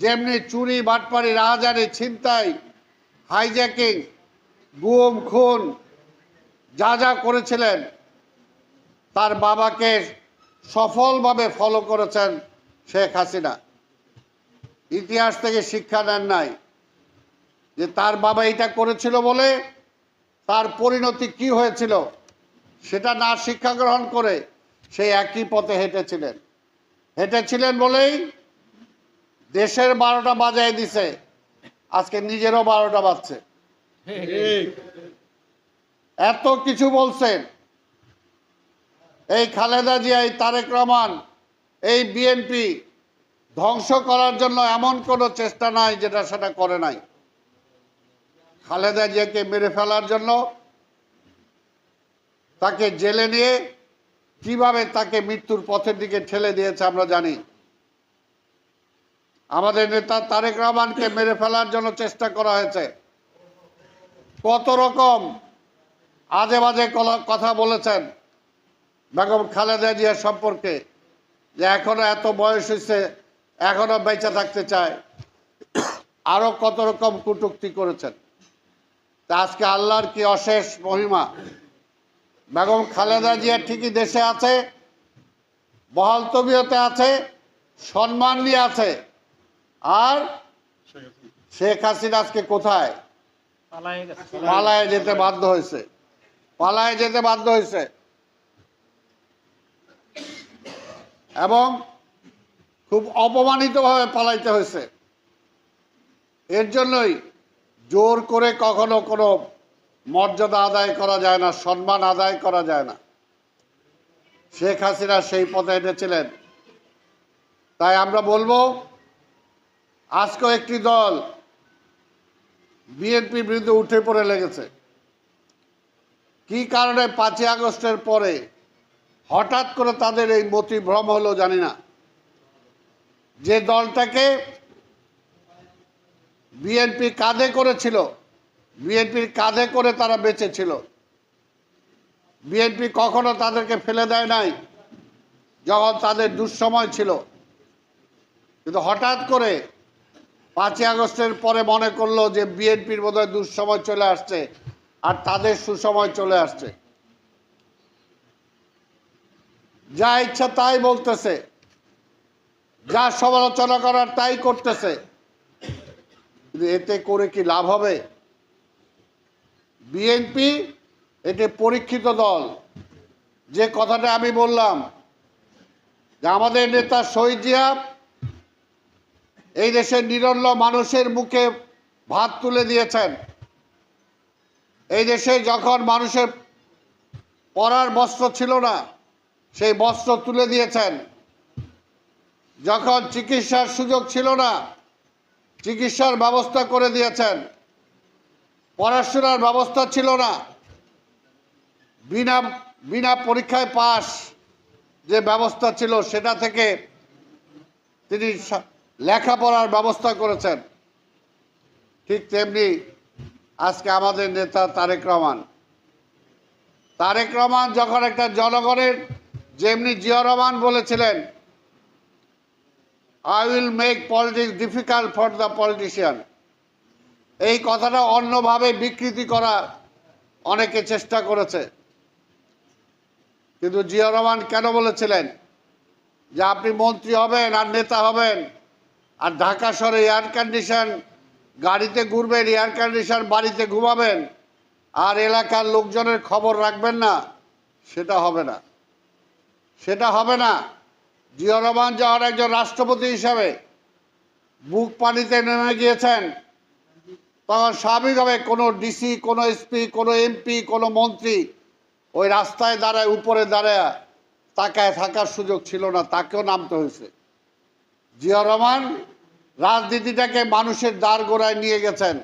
যেমনি চুরি বাটপারি রাহাজানি, ছিনতাই, হাইজ্যাকিং, গুম, খুন, যা যা করেছিলেন, তার বাবাকে সফলভাবে ফলো করেছেন শেখ হাসিনা। ইতিহাস থেকে শিক্ষা নেন নাই যে তার বাবা এটা করেছিল বলে তার পরিণতি কি হয়েছিল সেটা না শিক্ষা গ্রহণ করে সেই একই পথে হেঁটেছিলেন। হেঁটেছিলেন বলেই দেশের বারোটা বাজায় দিছে, আজকে নিজেরও বারোটা বাজছে। এত কিছু বলছেন। এই খালেদা জিয়া, এই তারেক রহমান, এই বিএনপি ধ্বংস করার জন্য এমন কোনো চেষ্টা নাই যেটা সেটা করে নাই। খালেদা জিয়াকে মেরে ফেলার জন্য তাকে জেলে নিয়ে কীভাবে তাকে মৃত্যুর পথের দিকে ঠেলে দিয়েছে আমরা জানি। আমাদের নেতা তারেক রহমানকে মেরে ফেলার জন্য চেষ্টা করা হয়েছে। কত রকম আজে বাজে কথা বলেছেন বেগম খালেদা জিয়া সম্পর্কে যে এখনও এত বয়স হয়েছে, এখনও বেঁচে থাকতে চায়। আরও কত রকম কটূক্তি করেছেন। তা আজকে আল্লাহর কি অশেষ মহিমা। বেগম খালেদা জিয়া ঠিকই দেশে আছে, বহাল তবিয়তে আছে, সম্মান নিয়ে আছে। আর শেখ হাসিনা আজকে কোথায়? পালায় যেতে বাধ্য হয়েছে। পালায় যেতে বাধ্য হয়েছে। এবং খুব অপমানিতভাবে পালাইতে হয়েছে। এর জন্যই জোর করে কখনো কোনো মর্যাদা আদায় করা যায় না, সম্মান আদায় করা যায় না। শেখ হাসিনা সেই পথে হেঁটেছিলেন তাই আমরা বলব আজকেও একটি দল বিএনপির বিরুদ্ধে উঠে পড়ে লেগেছে। কি কারণে পাঁচই আগস্টের পরে হঠাৎ করে তাদের এই মতি ভ্রম হলো জানি না। যে দলটাকে বিএনপি কাঁধে করেছিল, বিএনপির কাঁধে করে তারা বেঁচে ছিল বিএনপি কখনো তাদেরকে ফেলে দেয় নাই, যখন তাদের দুঃসময় ছিল। কিন্তু হঠাৎ করে পাঁচই আগস্টের পরে মনে করল যে বিএনপির বোধহয় দুঃসময় চলে আসছে, আর তাদের সুসময় চলে আসছে। যা ইচ্ছা তাই বলতেছে, যা সমালোচনা করার তাই করতেছে। এতে করে কি লাভ হবে? বিএনপি এটি পরীক্ষিত দল। যে কথাটা আমি বললাম, যে আমাদের নেতা শহীদ জিয়া এই দেশের নিরন্ন মানুষের মুখে ভাত তুলে দিয়েছেন। এই দেশে যখন মানুষের পরার বস্ত্র ছিল না, সেই বস্ত্র তুলে দিয়েছেন। যখন চিকিৎসার সুযোগ ছিল না, চিকিৎসার ব্যবস্থা করে দিয়েছেন। পড়াশোনার ব্যবস্থা ছিল না। বিনা বিনা পরীক্ষায় পাস যে ব্যবস্থা ছিল, সেটা থেকে তিনি লেখাপড়ার ব্যবস্থা করেছেন। ঠিক তেমনি আজকে আমাদের নেতা তারেক রহমান। তারেক রহমান যখন একটা জনগণের, যেমনি জিয়া রহমান বলেছিলেন I will make politics difficult for the politician এই কথাটা অন্যভাবে বিকৃতি করা অনেকে চেষ্টা করেছে। কিন্তু জিয়া রহমান কেন বলেছিলেন যে আপনি মন্ত্রী হবেন আর নেতা হবেন? আর ঢাকা শহরে এয়ার কন্ডিশন গাড়িতে ঘুরবেন এয়ার কন্ডিশন বাড়িতে ঘুমাবেন, আর এলাকার লোকজনের খবর রাখবেন না, সেটা হবে না। সেটা হবে না। জিয়া রহমান যখন একজন রাষ্ট্রপতি হিসাবে বুক পানিতে নেমে গিয়েছেন। তখন স্বাভাবিকভাবে কোনো ডিসি কোনো এসপি কোনো এমপি কোনো মন্ত্রী ওই রাস্তায় দাঁড়ায়, উপরে দাঁড়ায় তাকায় থাকার সুযোগ ছিল না, তাকেও নামতে হয়েছে। জিয়া রহমান, রাজনীতিটাকে মানুষের দ্বার গোড়ায় নিয়ে গেছেন।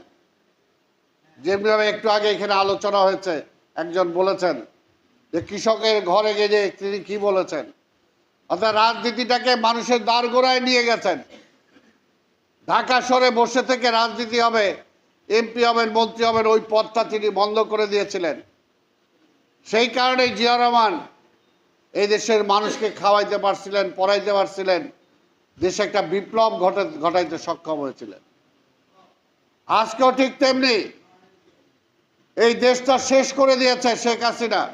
যেমনিভাবে একটু আগে এখানে আলোচনা হয়েছে, একজন বলেছেন যে কৃষকের ঘরে গিয়ে তিনি কি বলেছেন। অর্থাৎ রাজনীতিটাকে মানুষের দ্বার গোড়ায় নিয়ে গেছেন। ঢাকা শহরে বসে থেকে রাজনীতি হবে, এমপি হবেন, মন্ত্রী হবেন, ওই পদটা তিনি বন্ধ করে দিয়েছিলেন। সেই কারণে জিয়া রহমান এই দেশের মানুষকে খাওয়াইতে পারছিলেন, পড়াইতে পারছিলেন। দেশে একটা বিপ্লব ঘটে, ঘটাইতে সক্ষম হয়েছিলেন। আজকেও ঠিক তেমনি। এই দেশটা শেষ করে দিয়েছে শেখ হাসিনা।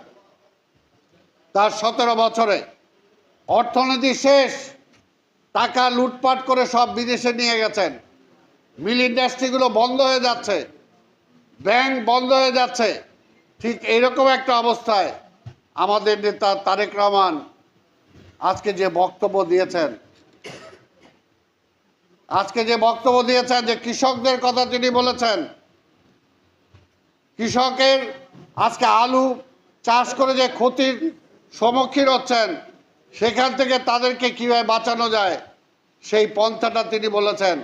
তার সতেরো বছরে। অর্থনীতি শেষ। টাকা লুটপাট করে সব বিদেশে নিয়ে গেছেন। মিল ইন্ডাস্ট্রিগুলো বন্ধ হয়ে যাচ্ছে। ব্যাংক বন্ধ হয়ে যাচ্ছে। ঠিক এইরকম একটা অবস্থায় আমাদের নেতা তারেক রহমান আজকে যে বক্তব্য দিয়েছেন আজকে যে বক্তব্য দিয়েছেন যে কৃষকদের কথা তিনি বলেছেন, কৃষকের আজকে আলু চাষ করে যে ক্ষতির সম্মুখীন হচ্ছেন, সেখান থেকে তাদেরকে কীভাবে বাঁচানো যায়, সেই পন্থাটা তিনি বলেছেন।